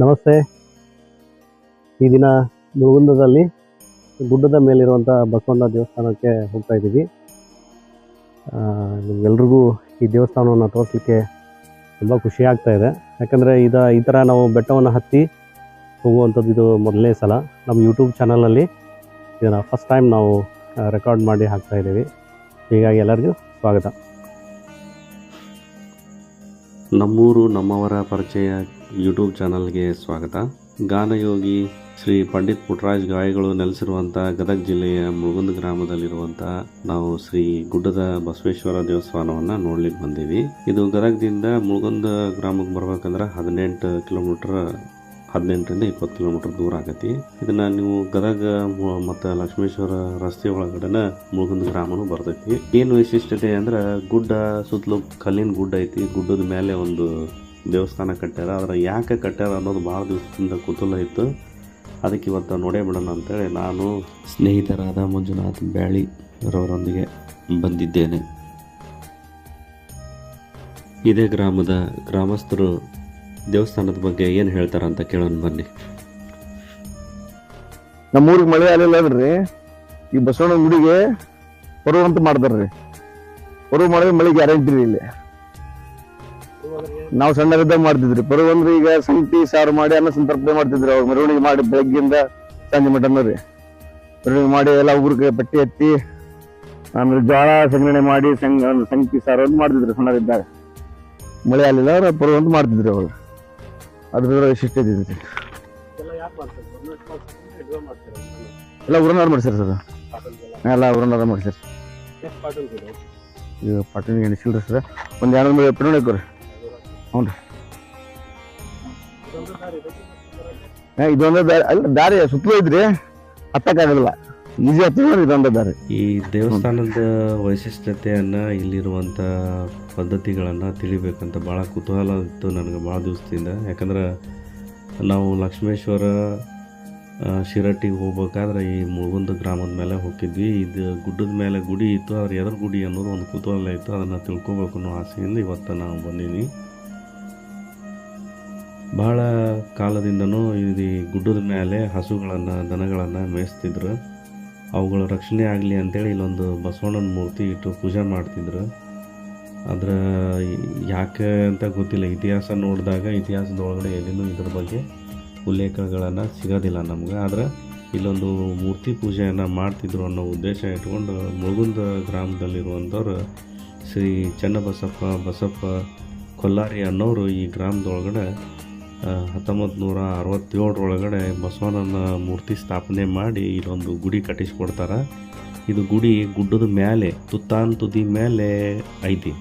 ನಮಸ್ತೆ. ಈ ದಿನ ಮುಳುಗುಂದದಲ್ಲಿ, ಗುಡ್ಡದ ಮೇಲಿರುವಂಥ ಬಸವಣ್ಣ ದೇವಸ್ಥಾನಕ್ಕೆ ಹೋಗ್ತಾ ಇದ್ದೀವಿ. ನಿಮ್ಗೆಲ್ರಿಗೂ ಈ ದೇವಸ್ಥಾನವನ್ನು ತೋರಿಸಲಿಕ್ಕೆ ತುಂಬ ಖುಷಿ ಆಗ್ತಾ ಇದೆ. ಯಾಕಂದರೆ ಇದ, ಈ ಥರ ನಾವು ಬೆಟ್ಟವನ್ನು ಹತ್ತಿ ಹೋಗುವಂಥದ್ದು ಇದು ಮೊದಲನೇ ಸಲ. ನಮ್ಮ ಯೂಟ್ಯೂಬ್ ಚಾನಲಲ್ಲಿ ಇದನ್ನು ಫಸ್ಟ್ ಟೈಮ್ ನಾವು ರೆಕಾರ್ಡ್ ಮಾಡಿ ಹಾಕ್ತಾ ಇದ್ದೀವಿ. ಹೀಗಾಗಿ ಎಲ್ಲರಿಗೂ ಸ್ವಾಗತ. ನಮ್ಮೂರು ನಮ್ಮವರ ಪರಿಚಯ ಯೂಟ್ಯೂಬ್ ಚಾನಲ್ಗೆ ಸ್ವಾಗತ. ಗಾನಯೋಗಿ ಶ್ರೀ ಪಂಡಿತ್ ಪುಟ್ರಾಜ್ ಗಾಯಗಳು ನೆಲೆಸಿರುವಂಥ ಗದಗ ಜಿಲ್ಲೆಯ ಮುಳುಗುಂದ ಗ್ರಾಮದಲ್ಲಿರುವಂಥ ನಾವು ಶ್ರೀ ಗುಡ್ಡದ ಬಸವೇಶ್ವರ ದೇವಸ್ಥಾನವನ್ನು ನೋಡ್ಲಿಕ್ಕೆ ಬಂದೀವಿ. ಇದು ಗದಗದಿಂದ ಮುಳುಗುಂದ ಗ್ರಾಮಕ್ಕೆ ಬರ್ಬೇಕಂದ್ರೆ ಹದಿನೆಂಟು ಕಿಲೋಮೀಟರ್, ಹದಿನೆಂಟರಿಂದ ಇಪ್ಪತ್ತು ಕಿಲೋಮೀಟರ್ ದೂರ ಆಗತಿ. ಇದನ್ನ ನೀವು ಗದಗ ಮತ್ತು ಲಕ್ಷ್ಮೇಶ್ವರ ರಸ್ತೆ ಒಳಗಡೆನ ಮುಳುಗುಂದ ಗ್ರಾಮನು ಬರ್ತೈತಿ. ಏನು ವಿಶಿಷ್ಟತೆ ಅಂದ್ರೆ ಗುಡ್ಡ ಸುತ್ತಲೂ ಕಲ್ಲಿನ ಗುಡ್ಡ ಐತಿ. ಗುಡ್ಡದ ಮೇಲೆ ಒಂದು ದೇವಸ್ಥಾನ ಕಟ್ಟ್ಯಾರ. ಆದರೆ ಯಾಕೆ ಕಟ್ಟ್ಯಾರ ಅನ್ನೋದು ಭಾಳ ದಿವಸದಿಂದ ಕುತೂಹಲ ಇತ್ತು. ಅದಕ್ಕೆ ಇವತ್ತು ನೋಡೇ ಬಿಡೋಣ ಅಂತೇಳಿ ನಾನು ಸ್ನೇಹಿತರಾದ ಮಂಜುನಾಥ್ ಬ್ಯಾಳಿ ರವರೊಂದಿಗೆ ಬಂದಿದ್ದೇನೆ. ಇದೇ ಗ್ರಾಮದ ಗ್ರಾಮಸ್ಥರು ದೇವಸ್ಥಾನದ ಬಗ್ಗೆ ಏನು ಹೇಳ್ತಾರ ಅಂತ ಕೇಳೋಣ ಬನ್ನಿ. ನಮ್ಮ ಊರಿಗೆ ಮಳೆ ಆಗಲಿಲ್ಲ ಅದ್ರಿ. ಈ ಬಸವಣ್ಣ ಗುಡಿಗೆ ಬರುವಂತ ಅಂತ ಮಾಡ್ತಾರ್ರಿ. ಬರುವ ಮಾಡಿದ್ರೆ ಮಳೆ ಗ್ಯಾರಂಟಿ ಇಲ್ಲಿ. ನಾವು ಸಣ್ಣರಿದ್ದಾಗ ಮಾಡ್ತಿದ್ರಿ. ಬರುವ ಅಂದ್ರೆ ಈಗ ಸಂಗತಿ ಸಾರು ಮಾಡಿ ಅನ್ನ ಸಂತರ್ಪಣೆ ಮಾಡ್ತಿದ್ರು ಅವ್ರು. ಮೆರವಣಿಗೆ ಮಾಡಿ ಬೆಳಗ್ಗೆಯಿಂದ ಸಂಜೆ ಮಟನ ರೀ ಮೆರವಣಿಗೆ ಮಾಡಿ ಎಲ್ಲ ಊರಿಗೆ ಪಟ್ಟಿ ಎತ್ತಿ ಆಮೇಲೆ ಜೋಳ ಸಂಗ್ರಹಣೆ ಮಾಡಿ ಸಂಗ ಸಂಗತಿ ಸಾರು ಅಂತ ಮಾಡ್ತಿದ್ರು ಸಣ್ಣರಿದ್ದಾಗ. ಮಳೆ ಆಗಲಿಲ್ಲ ಅವ್ರು ಬರುವಂತ ಮಾಡ್ತಿದ್ರಿ ಅವರು. ಅದ್ರ ವೈಶಿಷ್ಟ್ಯ ಇದ್ರಿ ಎಲ್ಲ ಉರನಾರು ಮಾಡ್ಸ್ಯಾರ ಸರ್. ಎಲ್ಲ ಉರನಾರು ಮಾಡ್ಸ್ಯಾರ. ಈಗ ಪಟ್ಟಣ ಎಣಿಸಿಲ್ರಿ ಸರ್. ಒಂದು ಎರಡು ಮೂರು ಎಪ್ರಿಲ್ ಹಾಕೋರಿ ಹ್ಞೂ ರೀ ಇದೊಂದೇ ದಾರಿ, ಅಲ್ಲ, ದಾರಿ, ಸುತ್ತಲೂ ಐತ್ರಿ ಹತ್ತಕ್ಕಾಗಲ್ಲ ಈಜಿ ಹತ್ತಿದ್ರೆ ಇದೊಂದೇ ದಾರಿ. ಈ ದೇವಸ್ಥಾನದ ವೈಶಿಷ್ಟ್ಯತೆಯನ್ನು ಇಲ್ಲಿರುವಂಥ ಪದ್ಧತಿಗಳನ್ನು ತಿಳಿಬೇಕಂತ ಭಾಳ ಕುತೂಹಲ ಇತ್ತು ನನಗೆ ಭಾಳ ದಿವಸದಿಂದ. ಯಾಕಂದ್ರೆ ನಾವು ಲಕ್ಷ್ಮೇಶ್ವರ ಶಿರಟ್ಟಿಗೆ ಹೋಗ್ಬೇಕಾದ್ರೆ ಈ ಮುಳುಗುಂದ ಗ್ರಾಮದ ಮೇಲೆ ಹೋಗಿದ್ವಿ. ಇದು ಗುಡ್ಡದ ಮೇಲೆ ಗುಡಿ ಇತ್ತು. ಅದ್ರ ಎದುರು ಗುಡಿ ಅನ್ನೋದು ಒಂದು ಕುತೂಹಲ ಇತ್ತು. ಅದನ್ನು ತಿಳ್ಕೊಬೇಕು ಅನ್ನೋ ಆಸೆಯಿಂದ ಇವತ್ತು ನಾವು ಬಂದೀನಿ ಭಾಳ ಕಾಲದಿಂದನೂ ಈ ಗುಡ್ಡದ ಮೇಲೆ ಹಸುಗಳನ್ನು, ದನಗಳನ್ನು ಮೇಯಿಸ್ತಿದ್ರು. ಅವುಗಳ ರಕ್ಷಣೆ ಆಗಲಿ ಅಂತೇಳಿ ಇಲ್ಲೊಂದು ಬಸವಣ್ಣನ ಮೂರ್ತಿ ಇಟ್ಟು ಪೂಜೆ ಮಾಡ್ತಿದ್ರು. ಅದರ ಯಾಕೆ ಅಂತ ಗೊತ್ತಿಲ್ಲ. ಇತಿಹಾಸ ನೋಡಿದಾಗ ಇತಿಹಾಸದೊಳಗಡೆ ಎಲ್ಲಿನೂ ಇದ್ರ ಬಗ್ಗೆ ಉಲ್ಲೇಖಗಳನ್ನು ಸಿಗೋದಿಲ್ಲ ನಮ್ಗೆ. ಆದ್ರೆ ಇಲ್ಲೊಂದು ಮೂರ್ತಿ ಪೂಜೆಯನ್ನು ಮಾಡ್ತಿದ್ರು ಅನ್ನೋ ಉದ್ದೇಶ ಇಟ್ಕೊಂಡು ಮುಳುಗುಂದ ಗ್ರಾಮದಲ್ಲಿರುವಂಥವ್ರು ಶ್ರೀ ಚನ್ನಬಸಪ್ಪ, ಬಸಪ್ಪ ಕೊಲ್ಲಾರಿ ಅನ್ನೋರು ಈ ಗ್ರಾಮದೊಳಗಡೆ ಹತ್ತೊಂಬತ್ತು ನೂರ ಅರವತ್ತೇಳರೊಳಗಡೆ ಬಸವಣ್ಣನ ಮೂರ್ತಿ ಸ್ಥಾಪನೆ ಮಾಡಿ ಇಲ್ಲೊಂದು ಗುಡಿ ಕಟ್ಟಿಸ್ಕೊಡ್ತಾರೆ. ಇದು ಗುಡಿ ಗುಡ್ಡದ ಮೇಲೆ ತುತ್ತಾನ್ ತುದಿ ಮೇಲೆ ಐತಿ.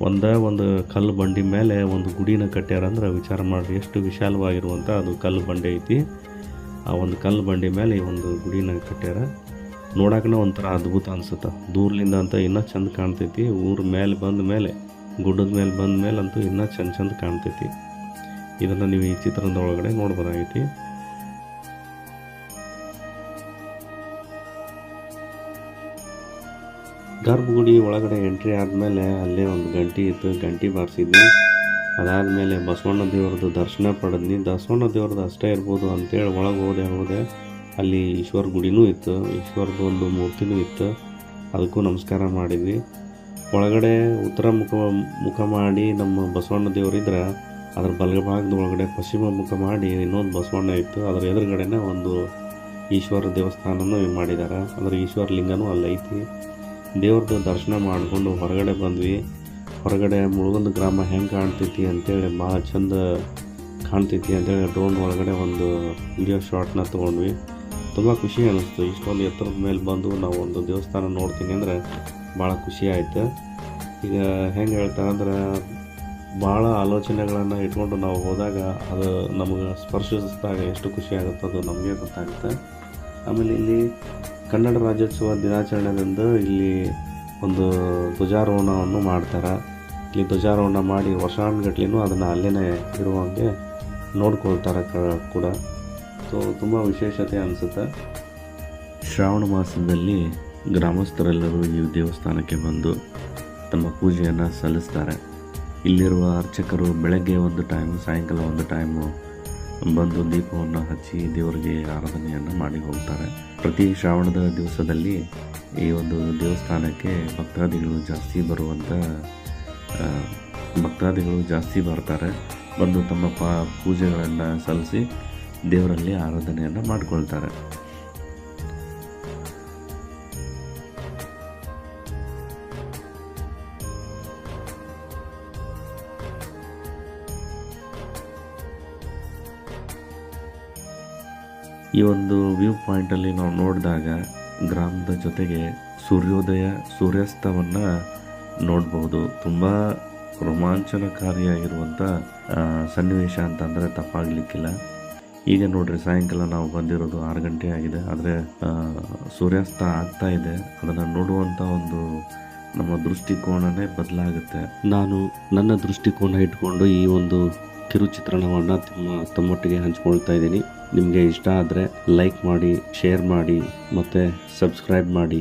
ಒಂದ ಒಂದು ಕಲ್ಲು ಬಂಡಿ ಮೇಲೆ ಒಂದು ಗುಡಿನ ಕಟ್ಟ್ಯಾರ ಅಂದ್ರೆ ವಿಚಾರ ಮಾಡಿರಿ, ಎಷ್ಟು ವಿಶಾಲವಾಗಿರುವಂಥ ಅದು ಕಲ್ಲು ಬಂಡೆ ಐತಿ. ಆ ಒಂದು ಕಲ್ಲು ಬಂಡಿ ಮೇಲೆ ಈ ಒಂದು ಗುಡಿನ ಕಟ್ಟ್ಯಾರ. ನೋಡಕ್ಕನ ಒಂಥರ ಅದ್ಭುತ ಅನಿಸುತ್ತೆ. ದೂರ್ಲಿಂದ ಅಂತ ಇನ್ನೂ ಚಂದ ಕಾಣ್ತೈತಿ. ಊರ ಮೇಲೆ ಬಂದ ಮೇಲೆ ಗುಡ್ಡದ ಮೇಲೆ ಬಂದ ಅಂತೂ ಇನ್ನೂ ಚಂದ ಚಂದ ಕಾಣ್ತೈತಿ. ಇದನ್ನು ನೀವು ಈ ಚಿತ್ರದ ಒಳಗಡೆ ನೋಡ್ಬೋದಾಗೈತಿ. ಗರ್ಭಗುಡಿ ಒಳಗಡೆ ಎಂಟ್ರಿ ಆದಮೇಲೆ ಅಲ್ಲೇ ಒಂದು ಗಂಟಿ ಇತ್ತು, ಗಂಟಿ ಬಾರಿಸಿದ್ವಿ. ಅದಾದಮೇಲೆ ಬಸವಣ್ಣ ದೇವ್ರದ್ದು ದರ್ಶನ ಪಡೆದ್ನಿ ಬಸವಣ್ಣ ದೇವ್ರದ್ದು ಅಷ್ಟೇ ಇರ್ಬೋದು ಅಂತೇಳಿ ಒಳಗೆ ಹೋದೆ ಹೋದೆ ಅಲ್ಲಿ ಈಶ್ವರ ಗುಡಿನೂ ಇತ್ತು, ಈಶ್ವರದ್ದು ಒಂದು ಮೂರ್ತಿನೂ ಇತ್ತು. ಅದಕ್ಕೂ ನಮಸ್ಕಾರ ಮಾಡಿದ್ವಿ. ಒಳಗಡೆ ಉತ್ತರ ಮುಖ ಮುಖ ಮಾಡಿ ನಮ್ಮ ಬಸವಣ್ಣ ದೇವರಿದ್ರೆ ಅದ್ರ ಬಲಭಾಗದ ಒಳಗಡೆ ಪಶ್ಚಿಮ ಮುಖ ಮಾಡಿ ಇನ್ನೊಂದು ಬಸವಣ್ಣ ಇತ್ತು. ಅದರ ಎದುರುಗಡೆನೇ ಒಂದು ಈಶ್ವರ ದೇವಸ್ಥಾನನೂ ಮಾಡಿದ್ದಾರೆ ಅದರ ಈಶ್ವರ ಲಿಂಗನೂ ಅಲ್ಲೈತಿ ದೇವ್ರದ್ದು ದರ್ಶನ ಮಾಡಿಕೊಂಡು ಹೊರಗಡೆ ಬಂದ್ವಿ. ಹೊರಗಡೆ ಮುಳುಗೊಂದು ಗ್ರಾಮ ಹೆಂಗೆ ಕಾಣ್ತೈತಿ ಅಂತೇಳಿ ಭಾಳ ಚಂದ ಕಾಣ್ತೈತಿ ಅಂತೇಳಿ ಡ್ರೋನ್ ಒಳಗಡೆ ಒಂದು ವಿಡಿಯೋ ಶಾಟ್ನ ತೊಗೊಂಡ್ವಿ. ತುಂಬ ಖುಷಿ ಅನ್ನಿಸ್ತು ಇಷ್ಟೊಂದು ಎತ್ತರದ ಮೇಲೆ ಬಂದು ನಾವು ಒಂದು ದೇವಸ್ಥಾನ ನೋಡ್ತೀನಿ ಅಂದರೆ ಭಾಳ ಖುಷಿ ಆಯಿತು. ಈಗ ಹೆಂಗೆ ಹೇಳ್ತಾರೆ ಅಂದ್ರೆ ಭಾಳ ಆಲೋಚನೆಗಳನ್ನು ಇಟ್ಕೊಂಡು ನಾವು ಹೋದಾಗ ಅದು ನಮಗೆ ಸ್ಪರ್ಶಿಸಿದಾಗ ಎಷ್ಟು ಖುಷಿ ಅದು ನಮಗೆ ಗೊತ್ತಾಗುತ್ತೆ. ಆಮೇಲೆ ಇಲ್ಲಿ ಕನ್ನಡ ರಾಜ್ಯೋತ್ಸವ ದಿನಾಚರಣೆದಂದು ಇಲ್ಲಿ ಒಂದು ಧ್ವಜಾರೋಹಣವನ್ನು ಮಾಡ್ತಾರೆ. ಇಲ್ಲಿ ಧ್ವಜಾರೋಹಣ ಮಾಡಿ ವರ್ಷಾನುಗಟ್ಲೆನೂ ಅದನ್ನು ಅಲ್ಲೇ ಇರುವಂಗೆ ನೋಡ್ಕೊಳ್ತಾರೆ ಕೂಡ. ಸೊ ತುಂಬ ವಿಶೇಷತೆ ಅನಿಸುತ್ತೆ. ಶ್ರಾವಣ ಮಾಸದಲ್ಲಿ ಗ್ರಾಮಸ್ಥರೆಲ್ಲರೂ ಈ ದೇವಸ್ಥಾನಕ್ಕೆ ಬಂದು ತಮ್ಮ ಪೂಜೆಯನ್ನು ಸಲ್ಲಿಸ್ತಾರೆ. ಇಲ್ಲಿರುವ ಅರ್ಚಕರು ಬೆಳಗ್ಗೆ ಒಂದು ಟೈಮು ಸಾಯಂಕಾಲ ಒಂದು ಟೈಮು ಬಂದು ದೀಪವನ್ನು ಹಚ್ಚಿ ದೇವರಿಗೆ ಆರಾಧನೆಯನ್ನು ಮಾಡಿ ಹೋಗ್ತಾರೆ. ಪ್ರತಿ ಶ್ರಾವಣದ ದಿವಸದಲ್ಲಿ ಈ ಒಂದು ದೇವಸ್ಥಾನಕ್ಕೆ ಭಕ್ತಾದಿಗಳು ಜಾಸ್ತಿ ಬರುವಂಥ ಭಕ್ತಾದಿಗಳು ಜಾಸ್ತಿ ಬರ್ತಾರೆ. ಬಂದು ತಮ್ಮ ಪಾ, ಪೂಜೆಗಳನ್ನು ಸಲ್ಲಿಸಿ ದೇವರಲ್ಲಿ ಆರಾಧನೆಯನ್ನು ಮಾಡಿಕೊಳ್ತಾರೆ. ಈ ಒಂದು ವ್ಯೂ ಪಾಯಿಂಟಲ್ಲಿ ನಾವು ನೋಡಿದಾಗ ಗ್ರಾಮದ ಜೊತೆಗೆ ಸೂರ್ಯೋದಯ, ಸೂರ್ಯಾಸ್ತವನ್ನು ನೋಡಬಹುದು ತುಂಬ ರೋಮಾಂಚನಕಾರಿಯಾಗಿರುವಂಥ ಸನ್ನಿವೇಶ ಅಂತಂದರೆ ತಪ್ಪಾಗಲಿಕ್ಕಿಲ್ಲ. ಈಗ ನೋಡ್ರಿ, ಸಾಯಂಕಾಲ ನಾವು ಬಂದಿರೋದು ಆರು ಗಂಟೆ ಆಗಿದೆ. ಆದರೆ ಸೂರ್ಯಾಸ್ತ ಆಗ್ತಾ ಇದೆ. ಅದನ್ನು ನೋಡುವಂಥ ಒಂದು ನಮ್ಮ ದೃಷ್ಟಿಕೋನನೇ ಬದಲಾಗುತ್ತೆ. ನಾನು ನನ್ನ ದೃಷ್ಟಿಕೋನ ಇಟ್ಕೊಂಡು ಈ ಒಂದು ಕಿರುಚಿತ್ರಣವನ್ನು ತಮ್ಮ ತಮ್ಮೊಟ್ಟಿಗೆ ಹಂಚ್ಕೊಳ್ತಾ ಇದ್ದೀನಿ. ನಿಮಗೆ ಇಷ್ಟ ಆದರೆ ಲೈಕ್ ಮಾಡಿ ಶೇರ್ ಮಾಡಿ ಮತ್ತು ಸಬ್ಸ್ಕ್ರೈಬ್ ಮಾಡಿ.